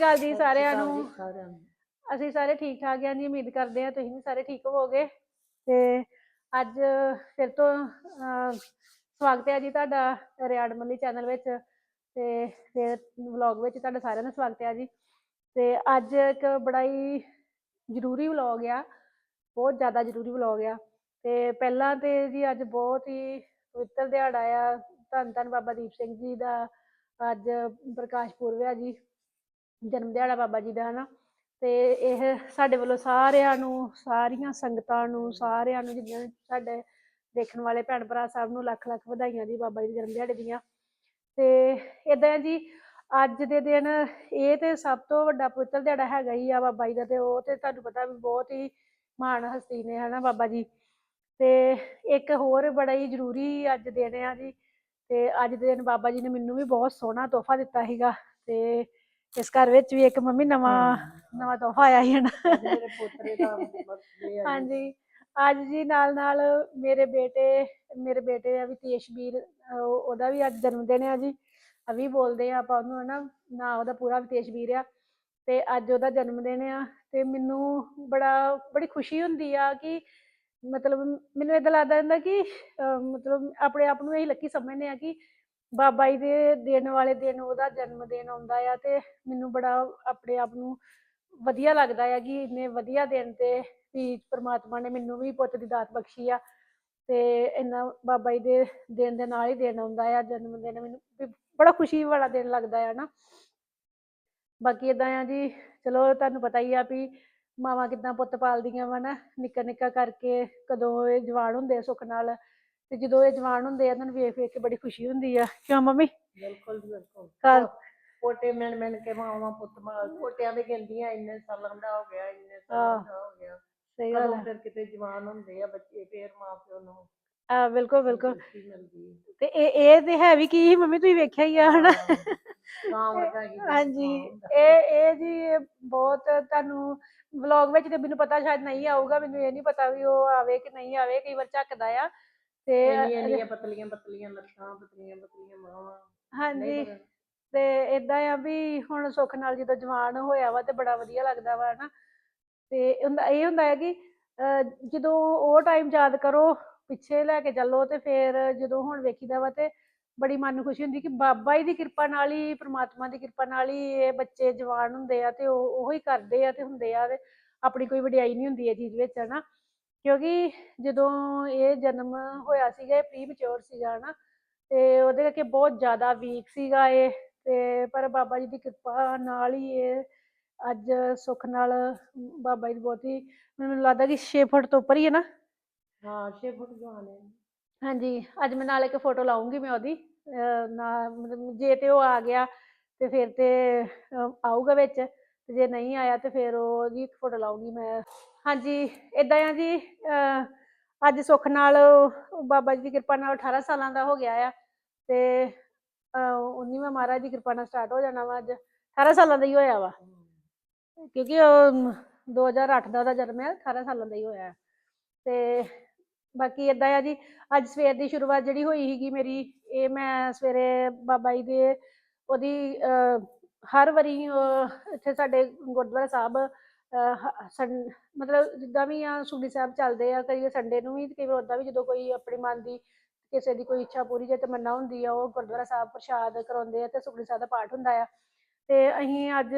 ਗੱਲ ਜੀ ਸਾਰਿਆਂ ਸਤਿ ਸ਼੍ਰੀ ਨੂੰ। ਸਾਰਿਆਂ ਨੂੰ। ਅਸੀਂ ਸਾਰੇ ਠੀਕ ਠਾਕ ਹਾਂ ਜੀ ਉਮੀਦ ਕਰਦੇ ਹਾਂ ਤੁਸੀਂ ਵੀ ਸਾਰੇ ਠੀਕ ਹੋਵੋਗੇ। ਤੇ ਅੱਜ ਫਿਰ ਤੋਂ ਅਹ, ਸਵਾਗਤ ਹੈ ਜੀ ਤੁਹਾਡਾ ਰਿਆੜ ਮੱਲੀ ਚੈਨਲ ਵਿੱਚ ਤੇ ਫਿਰ ਵਲੌਗ ਵਿੱਚ ਤੁਹਾਡਾ ਸਾਰਿਆਂ ਦਾ ਸਵਾਗਤ ਹੈ ਜੀ। ਤੇ ਅੱਜ ਇੱਕ ਬੜਾ ਹੀ ਜ਼ਰੂਰੀ ਵਲੌਗ ਆ ਬਹੁਤ ਜ਼ਿਆਦਾ ਜ਼ਰੂਰੀ ਵਲੌਗ ਆ। ਤੇ ਪਹਿਲਾਂ ਤੇ ਜੀ ਅੱਜ ਬਹੁਤ ਹੀ ਪਵਿੱਤਰ ਦਿਹਾੜਾ ਆ। ਧੰਨ ਧੰਨ ਬਾਬਾ ਦੀਪ ਸਿੰਘ ਜੀ ਦਾ ਅੱਜ ਪ੍ਰਕਾਸ਼ ਪੁਰਬ ਆ ਜੀ। ਜਨਮ ਦਿਹਾੜਾ ਬਾਬਾ ਜੀ ਦਾ, ਹਨਾ? ਤੇ ਇਹ ਸਾਡੇ ਵੱਲੋਂ ਸਾਰਿਆਂ ਨੂੰ, ਸਾਰੀਆਂ ਸੰਗਤਾਂ ਨੂੰ, ਸਾਰਿਆਂ ਨੂੰ ਜਿੰਨੇ ਸਾਡੇ ਦੇਖਣ ਵਾਲੇ ਭੈਣ ਭਰਾ ਸਭ ਨੂੰ ਲੱਖ ਲੱਖ ਵਧਾਈਆਂ ਜੀ ਬਾਬਾ ਜੀ ਦੇ ਜਨਮ ਦਿਹਾੜੇ ਦੀਆਂ। ਤੇ ਇਦਾਂ ਜੀ, ਅੱਜ ਦੇ ਦਿਨ ਇਹ ਤੇ ਸਭ ਤੋਂ ਵੱਡਾ ਪਵਿੱਤਰ ਦਿਹਾੜਾ ਹੈਗਾ ਹੀ ਆ ਬਾਬਾ ਜੀ ਦਾ, ਤੇ ਉਹ ਤੇ ਤੁਹਾਨੂੰ ਪਤਾ ਵੀ ਬਹੁਤ ਹੀ ਮਹਾਨ ਹਸਤੀ ਨੇ, ਹਨਾ ਬਾਬਾ ਜੀ? ਤੇ ਇੱਕ ਹੋਰ ਬੜਾ ਹੀ ਜ਼ਰੂਰੀ ਅੱਜ ਦਿਨ ਆ ਜੀ, ਤੇ ਅੱਜ ਦੇ ਦਿਨ ਬਾਬਾ ਜੀ ਨੇ ਮੈਨੂੰ ਵੀ ਬਹੁਤ ਸੋਹਣਾ ਤੋਹਫਾ ਦਿੱਤਾ ਸੀਗਾ, ਤੇ ਇਸ ਘਰ ਵਿੱਚ ਵੀ ਇੱਕ ਮੰਮੀ ਨਵਾਂ ਨਵਾਂ ਤੋਹਫਾ ਆਇਆ ਮੇਰੇ ਪੋਤਰੇ ਦਾ ਆ ਜੀ। ਹਾਂਜੀ। ਅੱਜ ਜੀ ਨਾਲ ਨਾਲ ਮੇਰੇ ਬੇਟੇ ਮੇਰੇ ਬੇਟੇ ਦਾ ਵੀ ਤੇਸ਼ਬੀਰ ਅਹ ਉਹਦਾ ਵੀ ਅੱਜ ਜਨਮ ਦਿਨ ਆ ਜੀ। ਅਵੀ ਬੋਲਦੇ ਆ ਆਪਾਂ ਉਹਨੂੰ ਹਨਾ ਨਾ ਉਹਦਾ ਪੂਰਾ ਤੇਸ਼ਬੀਰ ਆ। ਤੇ ਅੱਜ ਉਹਦਾ ਜਨਮ ਦਿਨ ਆ ਤੇ ਮੈਨੂੰ ਬੜਾ ਬੜੀ ਖੁਸ਼ੀ ਹੁੰਦੀ ਆ ਕਿ ਮਤਲਬ ਮੈਨੂੰ ਏਦਾਂ ਲੱਗਦਾ ਹੁੰਦਾ ਕਿ ਅਹ ਮਤਲਬ ਆਪਣੇ ਆਪ ਨੂੰ ਇਹ ਲੱਕੀ ਸਮਝਦੇ ਆ ਕਿ ਬਾਬਾ ਜੀ ਦੇ ਦਿਨ ਵਾਲੇ ਦਿਨ ਉਹਦਾ ਜਨਮ ਦਿਨ ਆਉਂਦਾ ਆ ਤੇ ਮੈਨੂੰ ਬੜਾ ਆਪਣੇ ਆਪ ਨੂੰ ਵਧੀਆ ਲੱਗਦਾ ਆ ਕਿ ਇੰਨੇ ਵਧੀਆ ਦਿਨ ਤੇ ਵੀ ਪ੍ਰਮਾਤਮਾ ਨੇ ਮੈਨੂੰ ਵੀ ਪੁੱਤ ਦੀ ਦਾਤ ਬਖਸ਼ੀ ਆ ਤੇ ਇੰਨਾ ਬਾਬਾ ਜੀ ਦੇ ਦਿਨ ਦੇ ਨਾਲ ਹੀ ਦਿਨ ਆਉਂਦਾ ਆ, ਜਨਮ ਦਿਨ ਮੈਨੂੰ ਬੜਾ ਖੁਸ਼ੀ ਵਾਲਾ ਦਿਨ ਲੱਗਦਾ ਆ ਨਾ। ਬਾਕੀ ਇਦਾਂ ਆ ਜੀ, ਚਲੋ ਤੁਹਾਨੂੰ ਪਤਾ ਹੀ ਆ ਵੀ ਮਾਵਾਂ ਕਿਦਾਂ ਪੁੱਤ ਪਾਲਦੀਆਂ ਵਾ ਨਾ ਨਿੱਕਾ ਨਿੱਕਾ ਕਰਕੇ ਕਦੋਂ ਇਹ ਜਵਾਨ ਹੁੰਦੇ ਆ ਸੁੱਖ ਨਾਲ ਤੇ ਜਦੋਂ ਇਹ ਜਵਾਨ ਹੁੰਦੇ ਆ ਇਹਨਾਂ ਨੂੰ ਵੇਖ ਵੇਖ ਕੇ ਬੜੀ ਖੁਸ਼ੀ ਹੁੰਦੀ ਆ। ਕਿਉਂ ਮੰਮੀ? ਬਿਲਕੁਲ ਬਿਲਕੁਲ। ਘਰ? ਪੋਟੇ ਮਿਣ ਮਿਣ ਕੇ ਮਾਵਾਂ ਪੁੱਤ ਮਾਂ ਪੋਟਿਆਂ ਦੇ ਕਹਿੰਦੀਆਂ ਇੰਨੇ ਸਾਲਾਂ ਦਾ ਹੋ ਗਿਆ ਇੰਨੇ ਸਾਲਾਂ ਦਾ ਹੋ ਗਿਆ। ਸਹੀ ਗੱਲ ਆ। ਫਿਰ ਕਿਤੇ ਜਵਾਨ ਹੁੰਦੇ ਆ ਬੱਚੇ ਫੇਰ ਮਾਂ ਪਿਓ ਨੂੰ ਆ ਬਿਲਕੁਲ ਬਿਲਕੁਲ। ਹੈ ਤੇ ਇਹ ਇਹ ਤੇ ਹੈ ਵੀ ਕੀ ਮੰਮੀ ਤੁਸੀਂ ਵੇਖਿਆ ਹੀ ਆ ਹਨਾ? ਹੀ ਹਾਂਜੀ। ਇਹ ਇਹ ਜੀ ਬਹੁਤ ਤੁਹਾਨੂੰ ਵਲੌਗ ਵਿੱਚ ਤੇ ਮੈਨੂੰ ਪਤਾ ਸ਼ਾਇਦ ਨਹੀਂ ਆਊਗਾ ਮੈਨੂੰ ਇਹ ਨਹੀਂ ਪਤਾ ਵੀ ਉਹ ਆਵੇ ਕਿ ਨਹੀਂ ਆਵੇ ਕਈ ਵਾਰ ਝੱਕਦਾ ਆ। ਤੇ ਇੰਨੀਆਂ ਇੰਨੀਆਂ ਪਤਲੀਆਂ ਪਤਲੀਆਂ ਲੱਤਾਂ ਪਤਲੀਆਂ ਪਤਲੀਆਂ ਮਾਵਾਂ ਹਾਂਜੀ। ਤੇ ਇਦਾਂ ਆ ਵੀ ਹੁਣ ਸੁੱਖ ਨਾਲ ਜਦੋਂ ਜਵਾਨ ਹੋਇਆ ਵਾ ਤੇ ਬੜਾ ਵਧੀਆ ਲੱਗਦਾ ਵਾ ਹਨਾ। ਤੇ ਹੁੰਦਾ ਇਹ ਹੁੰਦਾ ਹੈ ਕਿ ਜਦੋਂ ਉਹ ਟਾਈਮ ਯਾਦ ਕਰੋ ਪਿੱਛੇ ਲੈ ਕੇ ਚੱਲੋ ਤੇ ਫਿਰ ਜਦੋਂ ਹੁਣ ਵੇਖੀਦਾ ਵਾ ਤੇ ਬੜੀ ਮਨ ਨੂੰ ਖੁਸ਼ੀ ਹੁੰਦੀ ਕਿ ਬਾਬਾ ਜੀ ਦੀ ਕਿਰਪਾ ਨਾਲ ਹੀ ਪ੍ਰਮਾਤਮਾ ਦੀ ਕਿਰਪਾ ਨਾਲ ਹੀ ਇਹ ਬੱਚੇ ਜਵਾਨ ਹੁੰਦੇ ਆ ਤੇ ਉਹ ਉਹੋ ਹੀ ਕਰਦੇ ਆ ਤੇ ਹੁੰਦੇ ਆ ਤੇ ਆਪਣੀ ਕੋਈ ਵਡਿਆਈ ਨਹੀਂ ਹੁੰਦੀ ਇਹ ਚੀਜ਼ ਵਿੱਚ ਹਨਾ। ਕਿਉਂਕਿ ਜਦੋਂ ਇਹ ਜਨਮ ਹੋਇਆ ਸੀਗਾ ਇਹ ਪ੍ਰੀ ਮੈਚੁਰ ਸੀਗਾ ਹਨਾ ਤੇ ਉਹਦੇ ਕਰਕੇ ਬਹੁਤ ਜ਼ਿਆਦਾ ਵੀਕ ਸੀਗਾ ਇਹ ਤੇ ਪਰ ਬਾਬਾ ਜੀ ਦੀ ਕਿਰਪਾ ਨਾਲ ਹੀ ਇਹ ਅੱਜ ਸੁੱਖ ਨਾਲ ਬਾਬਾ ਜੀ ਦੀ ਬਹੁਤ ਹੀ ਮੈਨੂੰ ਲੱਗਦਾ ਕਿ 6 ਫੁੱਟ ਤੋਂ ਉੱਪਰ ਹੀ ਹੈ ਨਾ। ਹਾਂ 6 ਫੁੱਟ ਜਵਾਨ ਹੈ ਹਾਂਜੀ ਅੱਜ ਮੈਂ ਨਾਲ ਇੱਕ ਫੋਟੋ ਲਾਉਂਗੀ ਮੈਂ ਉਹਦੀ ਨਾ ਜੇ ਤੇ ਉਹ ਆ ਗਿਆ ਤੇ ਫਿਰ ਤੇ ਆਊਗਾ ਵਿੱਚ ਤੇ ਜੇ ਨਹੀਂ ਆਇਆ ਤੇ ਫਿਰ ਉਹਦੀ ਇੱਕ ਫੋਟੋ ਲਾਉਂਗੀ ਮੈਂ। ਹਾਂਜੀ ਇਦਾਂ ਆ ਜੀ ਅੱਜ ਸੁੱਖ ਨਾਲ ਬਾਬਾ ਜੀ ਦੀ ਕਿਰਪਾ ਨਾਲ 18 ਸਾਲਾਂ ਦਾ ਹੋ ਗਿਆ ਆ ਤੇ 19ਵਾਂ ਮਹਾਰਾਜ ਦੀ ਕਿਰਪਾ ਨਾਲ ਸਟਾਰਟ ਹੋ ਜਾਣਾ ਵਾ ਅੱਜ 18 ਸਾਲਾਂ ਦਾ ਹੀ ਹੋਇਆ ਵਾ। ਕਿਉਂਕਿ 2008 ਦਾ ਉਹਦਾ ਜਨਮ ਹੈ 18 ਸਾਲਾਂ ਦਾ ਹੀ ਹੋਇਆ। ਤੇ ਬਾਕੀ ਇਦਾਂ ਆ ਜੀ ਅੱਜ ਸਵੇਰ ਦੀ ਸ਼ੁਰੂਆਤ ਜਿਹੜੀ ਹੋਈ ਸੀਗੀ ਮੇਰੀ ਇਹ ਮੈਂ ਸਵੇਰੇ ਬਾਬਾ ਜੀ ਦੇ ਉਹਦੀ ਅਹ, ਹਰ ਵਾਰੀ ਅਹ, ਇੱਥੇ ਸਾਡੇ ਗੁਰਦੁਆਰਾ ਸਾਹਿਬ ਮਤਲਬ ਜਿੱਦਾਂ ਵੀ ਆ ਸੁਖੀ ਸਾਹਿਬ ਚੱਲਦੇ ਆ, ਕਈ ਸੰਡੇ ਨੂੰ ਵੀ ਕਈ ਵਾਰ ਉਦਾਂ ਵੀ ਜਦੋਂ ਕੋਈ ਆਪਣੀ ਮਨ ਦੀ ਕਿਸੇ ਦੀ ਕੋਈ ਇੱਛਾ ਪੂਰੀ ਜੇ ਤਮੰਨਾ ਹੁੰਦੀ ਆ, ਉਹ ਗੁਰਦੁਆਰਾ ਸਾਹਿਬ ਪ੍ਰਸ਼ਾਦ ਕਰਾਉਂਦੇ ਆ ਤੇ ਸੁਖੀ ਸਾਹਿਬ ਦਾ ਪਾਠ ਹੁੰਦਾ ਆ। ਤੇ ਅਸੀਂ ਅੱਜ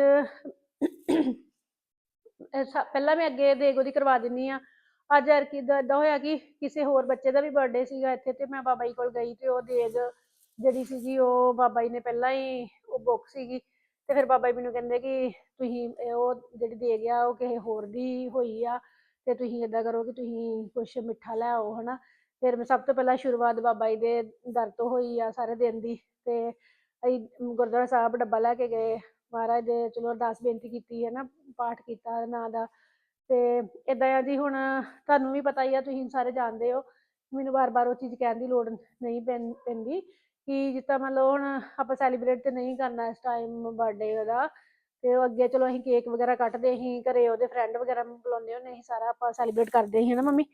ਪਹਿਲਾਂ ਮੈਂ ਅੱਗੇ ਦੇਗੋ ਦੀ ਕਰਵਾ ਦਿੰਨੀ ਆ। ਅੱਜ ਯਾਰ ਕੀ ਇਦਾਂ ਹੋਇਆ ਕਿ ਕਿਸੇ ਹੋਰ ਬੱਚੇ ਦਾ ਵੀ ਬਰਥਡੇ ਸੀਗਾ ਇੱਥੇ ਤੇ ਮੈਂ ਬਾਬਾ ਜੀ ਕੋਲ ਗਈ ਤੇ ਉਹ ਦੇਗ ਜਿਹੜੀ ਸੀਗੀ ਉਹ ਬਾਬਾ ਜੀ ਨੇ ਪਹਿਲਾਂ ਹੀ, ਉਹ ਬੁੱਕ ਸੀਗੀ। ਤੇ ਫਿਰ ਬਾਬਾ ਜੀ ਮੈਨੂੰ ਕਹਿੰਦੇ ਕਿ ਤੁਸੀਂ, ਇਹ ਉਹ ਜਿਹੜੀ ਦੇਗ ਆ ਉਹ ਕਿਸੇ ਹੋਰ ਦੀ ਹੋਈ ਆ ਤੇ ਤੁਸੀਂ ਏਦਾਂ ਕਰੋ ਕਿ ਤੁਸੀਂ ਕੁਛ ਮਿੱਠਾ ਲੈ ਆਓ, ਹਨਾ? ਫਿਰ ਮੈਂ ਸਭ ਤੋਂ ਪਹਿਲਾਂ ਸ਼ੁਰੂਆਤ ਬਾਬਾ ਜੀ ਦੇ ਦਰ ਤੋਂ ਹੋਈ ਆ ਸਾਰੇ ਦਿਨ ਦੀ ਤੇ ਅਸੀਂ ਗੁਰਦੁਆਰਾ ਸਾਹਿਬ ਡੱਬਾ ਲੈ ਕੇ ਗਏ। ਮਹਾਰਾਜ ਦੇ ਚਲੋ ਅਰਦਾਸ ਬੇਨਤੀ ਕੀਤੀ ਹੈ ਨਾ ਪਾਠ ਕੀਤਾ ਨਾਂ ਦਾ ਤੇ ਇਦਾਂ ਆ ਜੀ ਹੁਣ ਤੁਹਾਨੂੰ ਵੀ ਪਤਾ ਹੀ ਆ, ਤੁਸੀਂ ਸਾਰੇ ਜਾਣਦੇ ਹੋ। ਮੈਨੂੰ ਵਾਰ-ਵਾਰ ਉਹ ਚੀਜ਼ ਕਹਿਣ ਦੀ ਲੋੜ ਨਹੀਂ ਪੈਂ- ਪੈਂਦੀ। ਕਿ ਜਿੱਦਾਂ ਮੰਨ ਲਓ ਹੁਣ ਆਪਾਂ ਸੈਲੀਬ੍ਰੇਟ ਤੇ ਨਹੀਂ ਕਰਨਾ ਇਸ ਟਾਈਮ ਬਰਥਡੇ ਉਹਦਾ ਤੇ ਉਹ ਅੱਗੇ ਚਲੋ ਅਸੀਂ ਕੇਕ ਵਗੈਰਾ ਕੱਟਦੇ ਸੀ ਘਰੇ ਉਹਦੇ ਫਰੈਂਡ ਵਗੈਰਾ ਨੂੰ ਬੁਲਾਉਂਦੇ ਹੁੰਦੇ ਸੀ ਸਾਰਾ ਆਪਾਂ ਸੈਲੀਬ੍ਰੇਟ ਕਰਦੇ ਸੀ ਨਾ ਮੰਮੀ?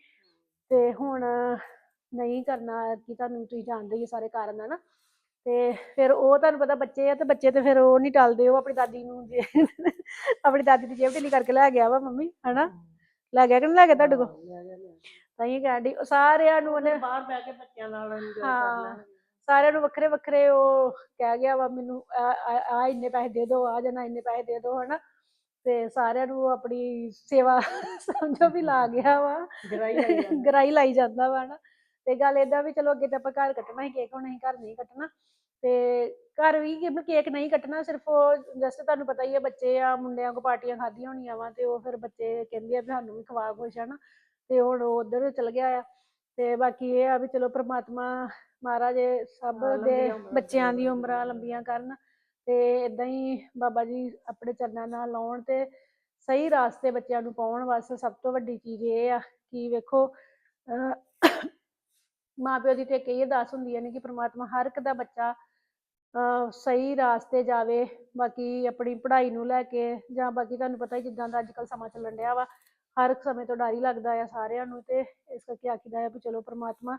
ਤੇ ਹੁਣ ਨਹੀਂ ਕਰਨਾ ਕਿ ਤੁਹਾਨੂੰ ਤੁਸੀਂ ਜਾਣਦੇ ਹੀ ਸਾਰੇ ਕਾਰਨ ਨਾ ਤੇ ਫਿਰ ਉਹ ਤੁਹਾਨੂੰ ਪਤਾ ਬੱਚੇ ਆ ਤੇ ਬੱਚੇ ਤੇ ਫਿਰ ਉਹ ਨਹੀਂ ਟਲਦੇ ਉਹ ਆਪਣੀ ਦਾਦੀ ਨੂੰ ਜੇ ਆਪਣੀ ਦਾਦੀ ਦੀ ਜੇਬ ਢਿੱਲੀ ਕਰਕੇ ਲੈ ਗਿਆ ਵਾ ਮੰਮੀ ਹਨਾ? ਲੈ ਗਿਆ ਕਿ ਨਹੀਂ ਲੈ ਗਿਆ ਤੁਹਾਡੇ ਕੋਲ? ਤਾਂ ਹੀ ਉਹ ਸਾਰਿਆਂ ਨੂੰ ਉਹਨੇ ਬਾਹਰ ਬਹਿ ਕੇ ਬੱਚਿਆਂ ਨਾਲ enjoy ਕਰ ਹਾਂ। ਸਾਰਿਆਂ ਨੂੰ ਵੱਖਰੇ ਵੱਖਰੇ ਉਹ ਕਹਿ ਗਿਆ ਵਾ ਮੈਨੂੰ ਆ ਇੰਨੇ ਪੈਸੇ ਦੇ ਦਿਓ ਆ ਜਨਾ ਇੰਨੇ ਪੈਸੇ ਦੇ ਦਿਓ ਹਨਾ। ਤੇ ਸਾਰਿਆਂ ਨੂੰ ਆਪਣੀ ਸੇਵਾ ਸਮਝੋ ਵੀ ਲਾ ਗਿਆ ਵਾ। ਗਰਾਈ ਲਾਈ ਜਾਂਦੀ। ਵਾ ਨਾ ਤੇ ਗੱਲ ਏਦਾਂ ਵੀ ਚਲੋ ਅੱਗੇ ਤਾਂ ਆਪਾਂ ਘਰ ਕੱਟਣਾ ਹੀ ਕੇਕ ਹੁਣ ਅਸੀਂ ਘਰ ਨਹੀਂ ਕੱਟਣਾ। ਤੇ ਘਰ ਵੀ ਕਿ ਕੇਕ ਨਹੀਂ ਕੱਟਣਾ ਸਿਰਫ ਉਹ ਜਸਟ ਤੁਹਾਨੂੰ ਪਤਾ ਹੀ ਹੈ ਬੱਚੇ ਆ ਮੁੰਡਿਆਂ ਕੋ ਪਾਰਟੀਆਂ ਖਾਧੀਆਂ ਹੋਣੀਆਂ ਵਾ ਤੇ ਉਹ ਫਿਰ ਬੱਚੇ ਕਹਿੰਦੇ ਆ ਵੀ ਸਾਨੂੰ ਵੀ ਖਵਾ ਕੁਛ ਹਨਾ। ਤੇ ਹੁਣ ਉਹ ਉਧਰ ਚਲ ਗਿਆ ਆ। ਤੇ ਬਾਕੀ ਇਹ ਆ ਵੀ ਚਲੋ ਪ੍ਰਮਾਤਮਾ ਮਹਾਰਾਜ ਸਭ ਦੇ ਬੱਚਿਆਂ ਦੀ। ਉਮਰਾਂ ਲੰਬੀਆਂ ਕਰਨ ਤੇ ਇਦਾਂ ਹੀ ਬਾਬਾ ਜੀ ਆਪਣੇ ਚਰਨਾਂ ਨਾਲ ਲਾਉਣ ਤੇ ਸਹੀ ਰਾਸਤੇ ਬੱਚਿਆਂ ਨੂੰ ਪਾਉਣ ਵਾਸਤੇ ਸਭ ਤੋਂ ਵੱਡੀ ਚੀਜ਼ ਇਹ ਆ ਕਿ ਵੇਖੋ ਮਾਪਿਓ ਦੀ ਤੇ ਇਹ ਅਰਦਾਸ ਹੁੰਦੀ ਹੈ ਨੇ ਕਿ ਪ੍ਰਮਾਤਮਾ ਹਰ ਇੱਕ ਦਾ ਬੱਚਾ ਸਹੀ ਰਾਸਤੇ ਜਾਵੇ ਬਾਕੀ ਆਪਣੀ ਪੜ੍ਹਾਈ ਨੂੰ ਲੈ ਕੇ ਜਾਂ ਬਾਕੀ ਤੁਹਾਨੂੰ ਪਤਾ ਹੀ ਜਿੱਦਾਂ ਦਾ ਅੱਜ ਕੱਲ੍ਹ ਸਮਾਂ ਚੱਲਣ ਡਿਆ ਵਾ ਹਰ ਇੱਕ ਸਮੇਂ ਤੋਂ ਡਰ ਹੀ ਲੱਗਦਾ ਆ ਸਾਰਿਆਂ ਨੂੰ ਤੇ ਇਸ ਕਰਕੇ ਆਖੀਦਾ ਹੈ ਵੀ ਚਲੋ ਪ੍ਰਮਾਤਮਾ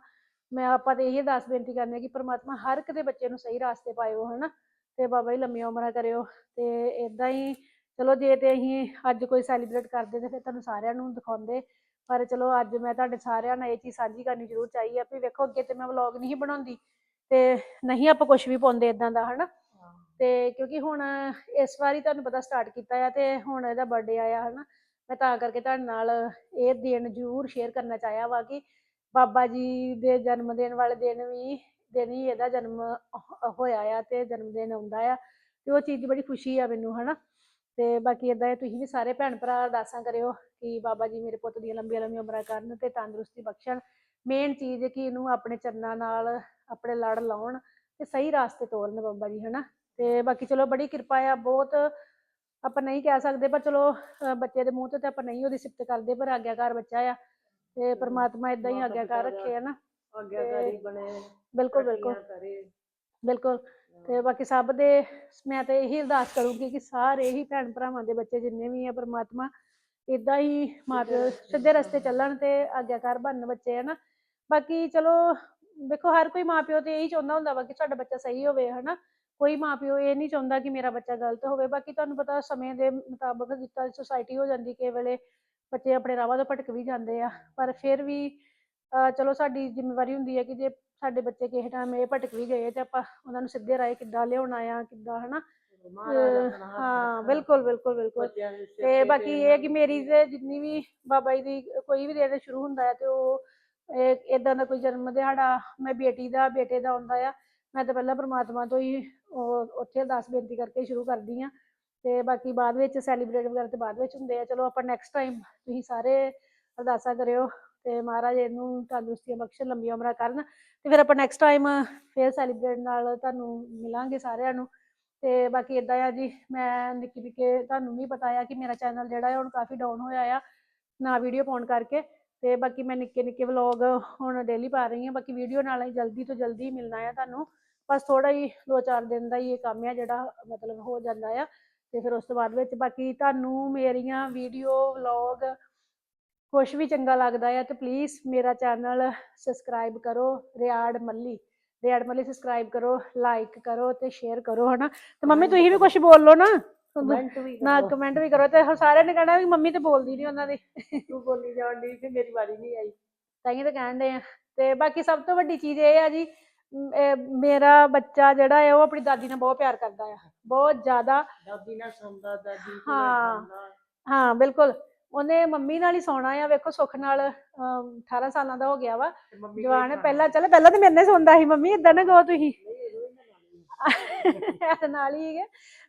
ਮੈਂ ਆਪਾਂ ਤੇ ਇਹ ਅਰਦਾਸ ਬੇਨਤੀ ਕਰਨੀ ਹੈ ਕਿ ਪ੍ਰਮਾਤਮਾ ਹਰ ਇੱਕ ਦੇ ਬੱਚੇ ਨੂੰ ਸਹੀ ਰਾਸਤੇ ਪਾਇਓ ਹਨਾ? ਤੇ ਬਾਬਾ ਜੀ ਲੰਮੀਆਂ ਉਮਰਾਂ ਕਰਿਓ ਤੇ ਇਦਾਂ ਹੀ ਚਲੋ ਜੇ ਤੇ ਅਸੀਂ ਅੱਜ ਕੋਈ ਸੈਲੀਬ੍ਰੇਟ ਕਰਦੇ ਤੇ ਫਿਰ ਤੁਹਾਨੂੰ ਸਾਰਿਆਂ ਨੂੰ ਦਿਖਾਉਂਦੇ। ਪਰ ਚਲੋ ਅੱਜ ਮੈਂ ਤੁਹਾਡੇ ਸਾਰਿਆਂ ਨਾਲ ਇਹ ਚੀਜ਼ ਸਾਂਝੀ ਕਰਨੀ ਜ਼ਰੂਰ ਚਾਹੀ ਆ ਵੀ ਵੇਖੋ ਅੱਗੇ ਤੇ ਮੈਂ ਵਲੌਗ ਨਹੀਂ ਬਣਾਉਂਦੀ ਤੇ ਨਹੀਂ ਆਪਾਂ ਕੁਝ ਵੀ ਪਾਉਂਦੇ ਇਦਾਂ ਦਾ ਹਨਾ। ਤੇ ਕਿਉਂਕਿ ਹੁਣ ਇਸ ਵਾਰੀ ਤੁਹਾਨੂੰ ਪਤਾ ਸਟਾਰਟ ਕੀਤਾ ਆ ਤੇ ਹੁਣ ਇਹਦਾ ਬਰਥਡੇ ਆਇਆ ਹਨਾ? ਮੈਂ ਤਾਂ ਕਰਕੇ ਤੁਹਾਡੇ ਨਾਲ ਇਹ ਦਿਨ ਜ਼ਰੂਰ ਸ਼ੇਅਰ ਕਰਨਾ ਚਾਹਿਆ ਵਾ ਕਿ ਬਾਬਾ ਜੀ ਦੇ ਜਨਮ ਦਿਨ ਵਾਲੇ ਦਿਨ ਵੀ, ਦਿਨ ਹੀ ਇਹਦਾ ਜਨਮ ਹੋਇਆ ਆ ਤੇ ਜਨਮ ਦਿਨ ਆਉਂਦਾ ਆ ਤੇ ਉਹ ਚੀਜ਼ ਦੀ ਬੜੀ ਖੁਸ਼ੀ ਆ ਮੈਨੂੰ, ਹਨਾ? ਤੇ ਬਾਕੀ ਇਦਾਂ ਤੁਸੀਂ ਵੀ ਸਾਰੇ ਭੈਣ ਭਰਾ ਅਰਦਾਸਾਂ ਕਰਿਓ ਕਿ ਬਾਬਾ ਜੀ ਮੇਰੇ ਪੁੱਤ ਦੀਆਂ ਲੰਬੀਆਂ ਲੰਬੀਆਂ ਉਮਰਾਂ ਕਰਨ ਤੇ ਤੰਦਰੁਸਤੀ ਬਖਸ਼ਣ। ਮੇਨ ਚੀਜ਼ ਕਿ ਇਹਨੂੰ ਆਪਣੇ ਚਰਨਾਂ ਨਾਲ, ਆਪਣੇ ਲੜ ਲਾਉਣ ਤੇ ਸਹੀ ਰਾਸਤੇ ਤੋਰਨ ਬਾਬਾ ਜੀ, ਹਨਾ? ਤੇ ਬਾਕੀ ਚਲੋ ਬੜੀ ਕਿਰਪਾ ਆ, ਬਹੁਤ ਆਪਾਂ ਨਹੀਂ ਕਹਿ ਸਕਦੇ ਪਰ ਚਲੋ ਬੱਚੇ ਦੇ ਮੂੰਹ ਤੇ ਤਾਂ ਆਪਾਂ ਨਹੀਂ ਉਹਦੀ ਸਿਫਤ ਕਰਦੇ ਪਰ ਆਗਿਆਕਾਰ ਬੱਚਾ ਆ ਤੇ ਪ੍ਰਮਾਤਮਾ ਇਦਾਂ ਹੀ ਮਾਤਾ ਆਗਿਆਕਾਰ ਰੱਖੇ ਹਨਾ ਆਗਿਆਕਾਰੀ ਬਣੇ ਬਿਲਕੁਲ ਬਿਲਕੁਲ। ਬਿਲਕੁਲ। ਤੇ ਬਾਕੀ ਸਭ ਦੇ ਮੈਂ ਤਾਂ ਇਹੀ ਅਰਦਾਸ ਕਰੂੰਗੀ ਕਿ ਸਾਰੇ ਹੀ ਭੈਣ ਭਰਾਵਾਂ ਦੇ ਬੱਚੇ ਜਿੰਨੇ ਵੀ ਆ ਪ੍ਰਮਾਤਮਾ ਇਦਾਂ ਹੀ ਮਾਪਿਓ ਸਿੱਧੇ ਰਸਤੇ ਚੱਲਣ। ਤੇ ਆਗਿਆਕਾਰ ਬਣਨ ਬੱਚੇ ਹਨਾ ਬਾਕੀ ਚਲੋ ਵੇਖੋ ਹਰ ਕੋਈ ਮਾਪਿਓ ਤੇ ਇਹੀ ਚਾਹੁੰਦਾ ਹੁੰਦਾ ਵਾ ਕਿ ਸਾਡਾ ਬੱਚਾ ਸਹੀ ਹੋਵੇ ਹਨਾ? ਕੋਈ ਮਾਪਿਓ ਇਹ ਨਹੀਂ ਚਾਹੁੰਦਾ ਕਿ ਮੇਰਾ ਬੱਚਾ ਗਲਤ ਹੋਵੇ ਬਾਕੀ ਤੁਹਾਨੂੰ ਪਤਾ ਸਮੇਂ ਦੇ ਮੁਤਾਬਕ ਜਿੱਦਾਂ ਸੋਸਾਇਟੀ ਹੋ ਜਾਂਦੀ ਕਈ ਵੇਲੇ ਬੱਚੇ ਆਪਣੇ ਰਾਹਾਂ ਤੋਂ ਭਟਕ ਵੀ ਜਾਂਦੇ ਆ ਪਰ ਫਿਰ ਵੀ ਚਲੋ ਸਾਡੀ ਜ਼ਿੰਮੇਵਾਰੀ ਹੁੰਦੀ ਹੈ ਕਿ ਜੇ ਸਾਡੇ ਬੱਚੇ ਕਿਸੇ ਟਾਈਮ ਇਹ ਭਟਕ ਵੀ ਗਏ ਤੇ ਆਪਾਂ ਉਹਨਾਂ ਨੂੰ ਸਿੱਧੇ ਰਾਹ ਕਿੱਦਾਂ ਲਿਆਉਣਾ ਆ ਕਿੱਦਾਂ ਹਨਾ? ਹਾਂ ਬਿਲਕੁਲ ਬਿਲਕੁਲ ਬਿਲਕੁਲ। ਤੇ ਬਾਕੀ ਇਹ ਕਿ ਮੇਰੀ ਤੇ ਜਿੰਨੀ ਵੀ ਬਾਬਾ ਜੀ ਦੀ ਕੋਈ ਵੀ ਦਿਨ ਸ਼ੁਰੂ ਹੁੰਦਾ ਹੈ ਤੇ ਉਹ ਇਦਾਂ ਦਾ ਕੋਈ ਜਨਮ ਦਿਹਾੜਾ ਮੈਂ ਬੇਟੀ ਦਾ ਬੇਟੇ ਦਾ ਆਉਂਦਾ ਆ ਮੈਂ ਤਾਂ ਪਹਿਲਾਂ ਪ੍ਰਮਾਤਮਾ ਤੋਂ ਹੀ ਉਹ ਉੱਥੇ ਅਰਦਾਸ ਬੇਨਤੀ ਕਰਕੇ ਸ਼ੁਰੂ ਕਰਦੀ ਆ ਤੇ ਬਾਕੀ ਬਾਅਦ ਵਿੱਚ ਸੈਲੀਬ੍ਰੇਟ ਵਗੈਰਾ ਤੇ ਬਾਅਦ ਵਿੱਚ ਹੁੰਦੇ ਆ। ਚਲੋ ਆਪਾਂ ਨੈਕਸਟ ਟਾਈਮ ਤੁਸੀਂ ਸਾਰੇ ਅਰਦਾਸਾਂ ਕਰਿਓ ਤੇ ਮਹਾਰਾਜ ਇਹਨੂੰ ਤੰਦਰੁਸਤੀਆਂ ਬਖਸ਼ਣ, ਲੰਬੀਆਂ ਉਮਰਾਂ ਕਰਨ ਤੇ ਫਿਰ ਆਪਾਂ ਨੈਕਸਟ ਟਾਈਮ ਫੇਰ ਸੈਲੀਬ੍ਰੇਟ ਨਾਲ ਤੁਹਾਨੂੰ ਮਿਲਾਂਗੇ ਸਾਰਿਆਂ ਨੂੰ। ਤੇ ਬਾਕੀ ਇਦਾਂ ਆ ਜੀ, ਮੈਂ ਨਿੱਕੀ ਨਿੱਕੇ ਤੁਹਾਨੂੰ ਵੀ ਪਤਾ ਆ ਕਿ ਮੇਰਾ ਚੈਨਲ ਜਿਹੜਾ ਹੈ ਹੁਣ ਕਾਫੀ ਡਾਊਨ ਹੋਇਆ ਆ ਨਾ ਵੀਡੀਓ ਪਾਉਣ ਕਰਕੇ ਤੇ ਬਾਕੀ ਮੈਂ ਨਿੱਕੇ ਨਿੱਕੇ ਵਲੌਗ ਹੁਣ ਡੇਲੀ ਪਾ ਰਹੀ ਹਾਂ। ਬਾਕੀ ਵੀਡੀਓ ਨਾਲ ਹੀ ਜਲਦੀ ਤੋਂ ਜਲਦੀ ਮਿਲਣਾ ਆ ਤੁਹਾਨੂੰ। ਬਸ ਥੋੜਾ ਹੀ ਦੋ ਚਾਰ ਦਿਨ ਦਾ ਹੀ ਇਹ ਕੰਮ ਆ ਜਿਹੜਾ ਮਤਲਬ ਹੋ ਜਾਂਦਾ ਆ ਤੇ ਫਿਰ ਉਸ ਤੋਂ ਬਾਅਦ ਵਿੱਚ ਬਾਕੀ ਤੁਹਾਨੂੰ ਮੇਰੀਆਂ ਵੀਡੀਓ ਵਲੌਗ ਕੁਛ ਵੀ ਚੰਗਾ ਲੱਗਦਾ ਆ ਤੇ ਪਲੀਜ਼ ਮੇਰਾ ਚੈਨਲ ਸਬਸਕ੍ਰਾਈਬ ਕਰੋ ਰਿਆੜ ਮੱਲੀ। ਰਿਆੜ ਮੱਲੀ ਸਬਸਕ੍ਰਾਈਬ ਕਰੋ ਲਾਈਕ ਕਰੋ ਤੇ ਸ਼ੇਅਰ ਕਰੋ ਹਨਾ? ਤੇ ਮੰਮੀ ਤੁਸੀਂ ਵੀ ਕੁਝ ਬੋਲੋ ਨਾ। ਵੀ ਨਾ ਕਰੋ। ਕਮੈਂਟ ਵੀ ਕਰੋ ਤੇ ਸਾਰਿਆਂ ਨੇ ਕਹਿਣਾ ਵੀ ਮੰਮੀ ਤੇ ਬੋਲਦੀ ਨਹੀਂ ਉਹਨਾਂ ਦੀ। ਤੂੰ ਬੋਲੀ ਜਾਣ ਦੀ ਫਿਰ ਮੇਰੀ ਵਾਰੀ ਨਹੀਂ ਆਈ। ਤਾਂਹੀਓ ਤਾਂ ਕਹਿਣ ਦੇ ਆ। ਤੇ ਬਾਕੀ ਸਭ ਤੋਂ ਵੱਡੀ ਚੀਜ਼ ਇਹ ਆ ਜੀ ਮੇਰਾ ਬੱਚਾ ਜਿਹੜਾ ਹੈ ਉਹ ਆਪਣੀ ਦਾਦੀ ਨਾਲ ਬਹੁਤ ਪਿਆਰ ਕਰਦਾ ਆ। ਬਹੁਤ ਜ਼ਿਆਦਾ। ਦਾਦੀ ਨਾਲ ਸੌਂਦਾ ਦਾਦੀ ਹਾਂ। ਹਾਂ ਬਿਲਕੁਲ। ਉਹਨੇ ਮੰਮੀ ਨਾਲ ਹੀ ਸੌਣਾ ਆ। ਵੇਖੋ ਸੁੱਖ ਨਾਲ ਅਮ, 18 ਸਾਲਾਂ ਦਾ ਹੋ ਗਿਆ ਵਾ। ਜਵਾਨ ਹੈ। ਪਹਿਲਾਂ ਚੱਲ ਪਹਿਲਾਂ ਤੇ ਮੇਰੇ ਨਾਲ ਸੌਂਦਾ ਸੀ। ਮੰਮੀ ਇਦਾਂ ਨਾ ਕਹੋ ਤੁਸੀਂ। ਨਾਲ ਹੀ ਹੈਗੇ।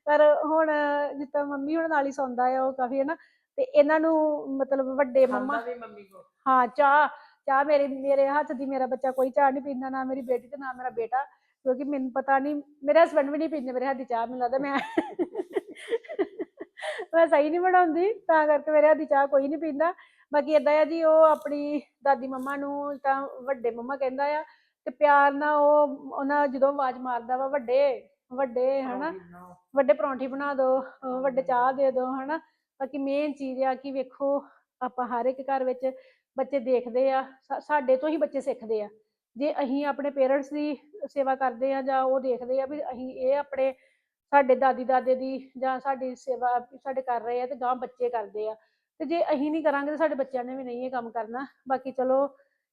ਪਰ ਹੁਣ ਜਿੱਦਾਂ ਮੰਮੀ ਹੁਣ ਨਾਲ ਹੀ ਸੌਂਦਾ ਆ ਉਹ ਕਾਫੀ ਹੈ ਨਾ। ਤੇ ਇਹਨਾਂ ਨੂੰ ਮਤਲਬ ਵੱਡੇ ਮੰਮਾ ਹਾਂ ਚਾਹ ਚਾਹ ਮੇਰੇ ਮੇਰੇ ਹੱਥ ਦੀ ਮੇਰਾ ਬੱਚਾ ਕੋਈ ਚਾਹ ਨਹੀਂ ਪੀਂਦਾ ਨਾ ਮੇਰੀ ਬੇਟੀ ਤੇ ਨਾ ਮੇਰਾ ਬੇਟਾ ਕਿਉਂਕਿ ਮੈਨੂੰ ਪਤਾ ਨਹੀਂ ਮੇਰੇ ਹਸਬੰਡ ਵੀ ਨਹੀਂ ਪੀਂਦੇ ਮੇਰੇ ਹੱਥ ਦੀ ਚਾਹ ਮੈਨੂੰ ਲੱਗਦਾ ਮੈਂ ਮੈਂ ਸਹੀ ਨਹੀਂ ਬਣਾਉਂਦੀ ਤਾਂ ਕਰਕੇ ਮੇਰੇ ਹੱਥ ਦੀ ਚਾਹ ਕੋਈ ਨਹੀਂ ਪੀਂਦਾ। ਬਾਕੀ ਏਦਾਂ ਆ ਜੀ ਉਹ ਆਪਣੀ ਦਾਦੀ ਮੰਮਾ ਨੂੰ ਤਾਂ ਵੱਡੇ ਮੰਮਾ ਕਹਿੰਦਾ ਆ ਤੇ ਪਿਆਰ ਨਾਲ ਉਹ ਉਹਨਾਂ ਜਦੋਂ ਆਵਾਜ਼ ਮਾਰਦਾ ਵਾ ਵੱਡੇ ਵੱਡੇ ਹਨਾ। ਵੱਡੇ ਪਰੌਂਠੀ ਬਣਾ ਦਿਓ ਅਹ ਵੱਡੇ ਚਾਹ ਦੇ ਦਿਓ ਹਨਾ? ਬਾਕੀ ਮੇਨ ਚੀਜ਼ ਆ ਕਿ ਵੇਖੋ ਆਪਾਂ ਹਰ ਇੱਕ ਘਰ ਵਿੱਚ ਬੱਚੇ ਦੇਖਦੇ ਆ ਸਾਡੇ ਤੋਂ ਹੀ ਬੱਚੇ ਸਿੱਖਦੇ ਆ। ਜੇ ਅਸੀਂ ਆਪਣੇ ਪੇਰੈਂਟਸ ਦੀ ਸੇਵਾ ਕਰਦੇ ਆ ਜਾਂ ਉਹ ਦੇਖਦੇ ਆ ਵੀ ਅਸੀਂ ਇਹ ਆਪਣੇ ਸਾਡੇ ਦਾਦੀ ਦਾਦੇ ਦੀ ਜਾਂ ਸਾਡੀ ਸੇਵਾ ਸਾਡੇ ਕਰ ਰਹੇ ਆ ਤੇ ਗਾਂ ਬੱਚੇ ਕਰਦੇ ਆ। ਤੇ ਜੇ ਅਸੀਂ ਨਹੀਂ ਕਰਾਂਗੇ ਤੇ ਸਾਡੇ ਬੱਚਿਆਂ ਨੇ ਵੀ ਨਹੀਂ ਇਹ ਕੰਮ ਕਰਨਾ। ਬਾਕੀ ਚਲੋ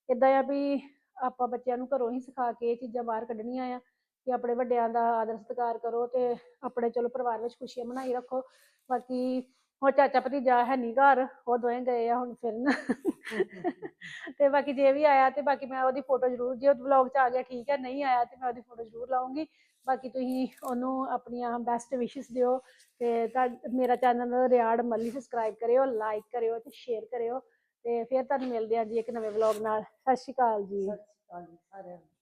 ਇਦਾਂ ਆ ਵੀ ਆਪਾਂ ਬੱਚਿਆਂ ਨੂੰ ਘਰੋਂ ਹੀ ਸਿਖਾ ਕੇ ਇਹ ਚੀਜ਼ਾਂ ਬਾਹਰ ਕੱਢਣੀਆਂ ਆ ਕਿ ਆਪਣੇ ਵੱਡਿਆਂ ਦਾ ਆਦਰ ਸਤਿਕਾਰ ਕਰੋ ਤੇ ਆਪਣੇ ਚਲੋ ਪਰਿਵਾਰ ਵਿੱਚ ਖੁਸ਼ੀਆਂ ਬਣਾਈ ਰੱਖੋ। ਬਾਕੀ ਹੁਣ ਚਾਚਾ ਭਤੀਜਾ ਹੈ ਨਹੀਂ ਘਰ, ਉਹ ਦੋਵੇਂ ਗਏ ਆ ਹੁਣ ਫਿਰਨ। ਤੇ ਬਾਕੀ ਜੇ ਵੀ ਆਇਆ ਤੇ ਬਾਕੀ ਮੈਂ ਉਹਦੀ ਫੋਟੋ ਜ਼ਰੂਰ, ਜੇ ਉਹ ਵਲੌਗ 'ਚ ਆ ਗਿਆ ਠੀਕ ਹੈ, ਨਹੀਂ ਆਇਆ ਤੇ ਮੈਂ ਉਹਦੀ ਫੋਟੋ ਜ਼ਰੂਰ ਲਾਉਂਗੀ। ਬਾਕੀ ਤੁਸੀਂ ਉਹਨੂੰ ਆਪਣੀਆਂ ਬੈਸਟ ਵਿਸ਼ੇਸ ਦਿਓ ਤੇ ਮੇਰਾ ਚੈਨਲ ਰਿਆੜ ਮੱਲੀ ਸਬਸਕ੍ਰਾਈਬ ਕਰਿਓ ਲਾਈਕ ਕਰਿਓ ਤੇ ਸ਼ੇਅਰ ਕਰਿਓ ਤੇ ਫਿਰ ਤੁਹਾਨੂੰ ਮਿਲਦੇ ਆ ਜੀ ਇੱਕ ਨਵੇਂ ਵਲੌਗ ਨਾਲ। ਸਤਿ ਸ਼੍ਰੀ ਅਕਾਲ ਜੀ। ਸਤਿ ਸ਼੍ਰੀ ਅਕਾਲ ਜੀ ਸਾਰਿਆਂ ਨੂੰ।